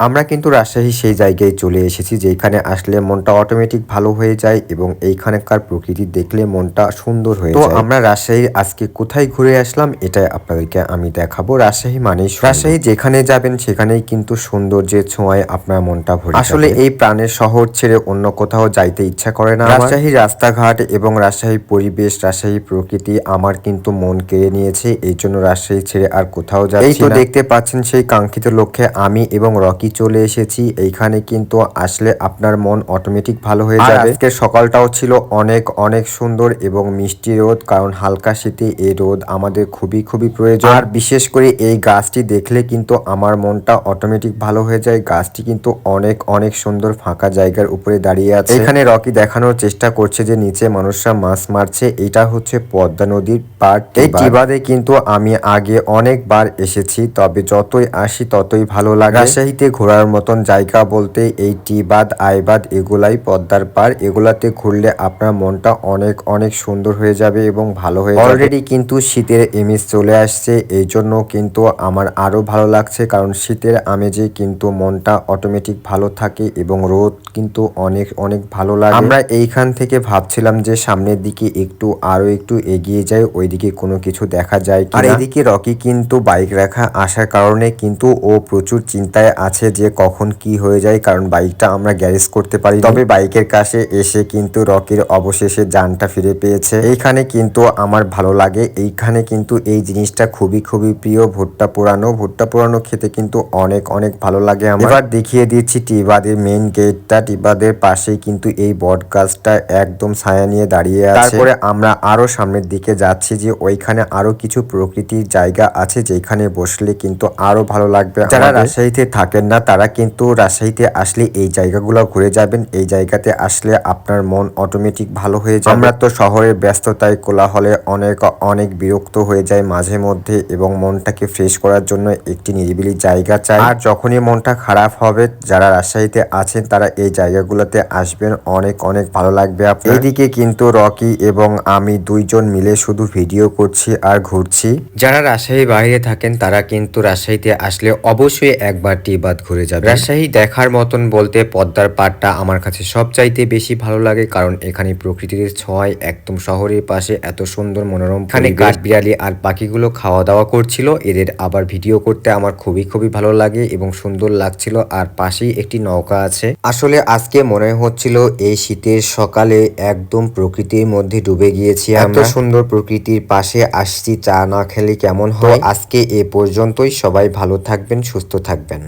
আমরা কিন্তু রাজশাহী সেই জায়গায় চলে এসেছি যেখানে আসলে মনটা অটোমেটিক ভালো হয়ে যায় এবং এইখানকার প্রকৃতি দেখলে মনটা সুন্দর হয়ে যায়। আমরা রাজশাহীর আজকে কোথায় ঘুরে আসলাম এটাই আপনাদেরকে আমি দেখাবো। রাজশাহী মানে রাজশাহী যেখানে যাবেন সেখানেই কিন্তু সৌন্দর্যের ছোঁয়ায় আপনার মনটা ভরে আসলে এই প্রাণের শহর ছেড়ে অন্য কোথাও যাইতে ইচ্ছা করে না রাজশাহী রাস্তাঘাট এবং রাজশাহী পরিবেশ রাজশাহী প্রকৃতি আমার কিন্তু মন কেড়ে নিয়েছে এই জন্য রাজশাহী ছেড়ে আর কোথাও যাচ্ছি এই তো দেখতে পাচ্ছেন সেই কাঙ্ক্ষিত লক্ষ্যে আমি এবং রকি চলে এসেছি। এইখানে কিন্তু আসলে আপনার মন অটোমেটিক ভালো হয়ে যাবে। আজকের সকালটাও ছিল অনেক অনেক সুন্দর এবং মিষ্টি রোদ কারণ হালকা শীতে এই রোদ আমাদের খুবই খুবই প্রয়োজন। আর বিশেষ করে এই গাছটি দেখলে কিন্তু আমার মনটা অটোমেটিক ভালো হয়ে যায়। গাছটি কিন্তু অনেক অনেক সুন্দর ফাঁকা জায়গার উপরে দাঁড়িয়ে আছে। এখানে রকি দেখানোর চেষ্টা করছে যে নিচে মানুষরা মাছ মারছে। এটা হচ্ছে পদ্মা নদীর পার এই টিবাদে কিন্তু আমি আগে অনেকবার এসেছি তবে যতই আসি ততই ভালো লাগে। রাজশাহীতে ঘোরার মতন জায়গা বলতে এই টিবাদ আইবাদ এগুলাই পদ্মার পার এগুলাতে ঘুরলে আপনার মনটা অনেক অনেক সুন্দর হয়ে যাবে এবং ভালো হয়ে অলরেডি কিন্তু শীতের এমিজ চলে আসছে এই জন্য কিন্তু আমার আরও ভালো লাগছে কারণ শীতের আমেজে কিন্তু মনটা অটোমেটিক ভালো থাকে এবং রোদ কিন্তু অনেক অনেক ভালো লাগে। আমরা এইখান থেকে ভাবছিলাম যে সামনের দিকে একটু আরও একটু এগিয়ে যাই ওইদিকে কোনো কিছু দেখা যায় আর এদিকে রকি কিন্তু বাইক রাখা আসার কারণে কিন্তু ও প্রচুর চিন্তায় আছে যে কখন কি হয়ে যায় কারণ বাইকটা আমরা গ্যারেজ করতে পারি তবে বাইকের কাছে এসে কিন্তু রকির অবশেষে যানটা ফিরে পেয়েছে। এইখানে কিন্তু আমার ভালো লাগে। এইখানে কিন্তু এই জিনিসটা খুবই খুবই প্রিয়। ভুট্টা পোড়ানো। ভুট্টা পোড়ানো খেতে কিন্তু অনেক অনেক ভালো লাগে আমার। এবার দেখিয়ে দিচ্ছি টিবাদের মেইন গেটটা টিবাদের পাশেই কিন্তু এই বট গাছটা একদম ছায়া নিয়ে দাঁড়িয়ে আছে। তারপরে আমরা আরও সামনের দিকে যাচ্ছি যে ওইখানে আরও কিছু প্রকৃতির জায়গা আছে যেখানে বসলে কিন্তু আরও ভালো লাগবে যারা রাজশাহীতে থাকেন না তারা কিন্তু রাজশাহীতে আসলে এই জায়গাগুলো ঘুরে যাবেন। এই জায়গাতে আসলে আপনার মন অটোমেটিক ভালো হয়ে যায় আমরা তো শহরের ব্যস্ততায় কোলাহলে অনেক অনেক বিরক্ত হয়ে যায় মাঝে মধ্যে এবং মনটাকে ফ্রেশ করার জন্য একটি নিরিবিলি জায়গা চাই। আর যখনই মনটা খারাপ হবে যারা রাজশাহীতে আছেন তারা এই জায়গাগুলোতে আসবেন। অনেক অনেক ভালো লাগবে এইদিকে কিন্তু রকি এবং আমি দুইজন মিলে শুধু ভিডিও করছি আর ঘুরছি। যারা রাজশাহী বাইরে থাকেন তারা কিন্তু রাজশাহীতে আসলে অবশ্যই একবার টিবাদ ঘুরে যাবে। রাজশাহী দেখার মতন বলতে পদ্মার পাড়টা আমার কাছে সবচাইতে বেশি ভালো লাগে কারণ এখানে প্রকৃতির ছয় একদম শহরের পাশে এত সুন্দর মনোরম এখানে কাঠ বিড়ালি আর পাখিগুলো খাওয়া দাওয়া করছিল এদের আবার ভিডিও করতে আমার খুবই খুবই ভালো লাগে এবং সুন্দর লাগছিল আর পাশেই একটি নৌকা আছে। আসলে আজকে মনে হচ্ছিল এই শীতের সকালে একদম প্রকৃতির মধ্যে ডুবে গিয়েছি এত সুন্দর প্রকৃতির পাশে আসছি চা না খেলে কেমন হয়? আজকে এ পর্যন্তই সবাই ভালো থাকবেন সুস্থ থাকবেন।